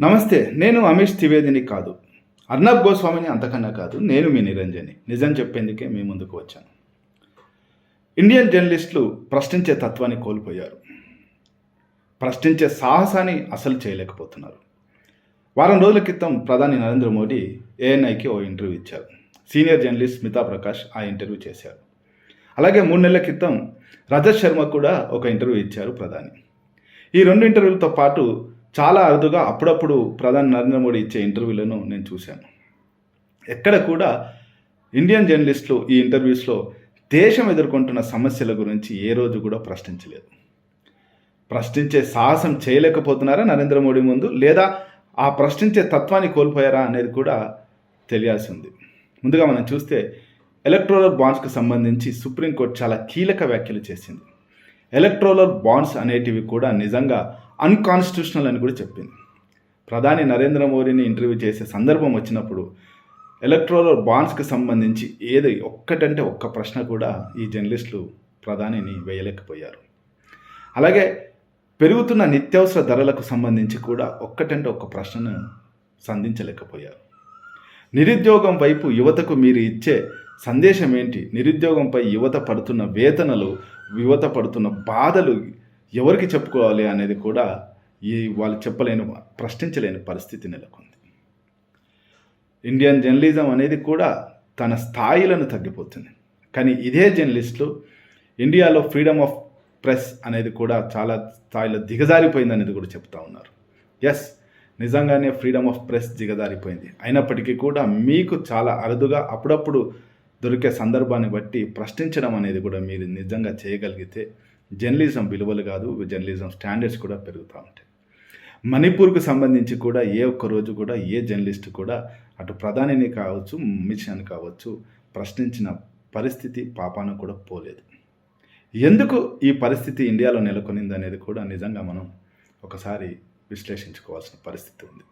నమస్తే నేను అమేష్ త్రివేదిని కాదు. అర్ణబ్ గోస్వామిని అంతకన్నా కాదు నేను మీ నిరంజని. నిజం చెప్పేందుకే మీ ముందుకు వచ్చాను. ఇండియన్ జర్నలిస్టులు ప్రశ్నించే తత్వాన్ని కోల్పోయారు. ప్రశ్నించే సాహసాన్ని అసలు చేయలేకపోతున్నారు. వారం రోజుల క్రితం ప్రధాని నరేంద్ర మోడీ ఏఎన్ఐకి ఓ ఇంటర్వ్యూ ఇచ్చారు. సీనియర్ జర్నలిస్ట్ స్మితా ప్రకాష్ ఆ ఇంటర్వ్యూ చేశారు. అలాగే మూడు నెలల క్రితం రజత్ శర్మ కూడా ఒక ఇంటర్వ్యూ ఇచ్చారు ప్రధాని. ఈ రెండు ఇంటర్వ్యూలతో పాటు చాలా అరుదుగా అప్పుడప్పుడు ప్రధాని నరేంద్ర మోడీ ఇచ్చే ఇంటర్వ్యూలను నేను చూశాను. ఎక్కడ కూడా ఇండియన్ జర్నలిస్టులు ఈ ఇంటర్వ్యూస్లో దేశం ఎదుర్కొంటున్న సమస్యల గురించి ఏ రోజు కూడా ప్రశ్నించలేదు. ప్రశ్నించే సాహసం చేయలేకపోతున్నారా నరేంద్ర మోడీ ముందు? లేదా ఆ ప్రశ్నించే తత్వాన్ని కోల్పోయారా అనేది కూడా తెలియాల్సి ఉంది. ముందుగా మనం చూస్తే ఎలక్ట్రోరల్ బాండ్స్కి సంబంధించి సుప్రీంకోర్టు చాలా కీలక వ్యాఖ్యలు చేసింది. ఎలక్ట్రోలర్ బాండ్స్ అనేటివి కూడా నిజంగా అన్కాన్స్టిట్యూషనల్ అని కూడా చెప్పింది. ప్రధాని నరేంద్ర మోడీని ఇంటర్వ్యూ చేసే సందర్భం వచ్చినప్పుడు ఎలక్ట్రోలర్ బాండ్స్కి సంబంధించి ఏది ఒక్కటంటే ఒక్క ప్రశ్న కూడా ఈ జర్నలిస్టులు ప్రధానిని వేయలేకపోయారు. అలాగే పెరుగుతున్న నిత్యావసర ధరలకు సంబంధించి కూడా ఒక్కటంటే ఒక్క ప్రశ్నను సంధించలేకపోయారు. నిరుద్యోగం వైపు యువతకు మీరు ఇచ్చే సందేశం ఏంటి నిరుద్యోగంపై యువత పడుతున్న వేతనలు యువత పడుతున్న బాధలు ఎవరికి చెప్పుకోవాలి అనేది కూడా ఈ వాళ్ళు చెప్పలేని ప్రశ్నించలేని పరిస్థితి నెలకొంది. ఇండియన్ జర్నలిజం అనేది కూడా తన స్థాయిలను తగ్గిపోతుంది. కానీ ఇదే జర్నలిస్టులు ఇండియాలో ఫ్రీడమ్ ఆఫ్ ప్రెస్ అనేది కూడా చాలా స్థాయిలో దిగజారిపోయింది అనేది కూడా చెప్తా ఉన్నారు. ఎస్ నిజంగానే ఫ్రీడమ్ ఆఫ్ ప్రెస్ దిగజారిపోయింది. అయినప్పటికీ కూడా మీకు చాలా అరుదుగా అప్పుడప్పుడు దొరికే సందర్భాన్ని బట్టి ప్రశ్నించడం అనేది కూడా మీరు నిజంగా చేయగలిగితే జర్నలిజం విలువలు కాదు జర్నలిజం స్టాండర్డ్స్ కూడా పెరుగుతూ ఉంటాయి. మణిపూర్కు సంబంధించి కూడా ఏ ఒక్క రోజు కూడా ఏ జర్నలిస్ట్ కూడా అటు ప్రధానిని కావచ్చు మిషన్ కావచ్చు ప్రశ్నించిన పరిస్థితి పాపాన కూడా పోలేదు. ఎందుకు ఈ పరిస్థితి ఇండియాలో నెలకొనింది అనేది కూడా నిజంగా మనం ఒకసారి విశ్లేషించుకోవాల్సిన పరిస్థితి ఉంది.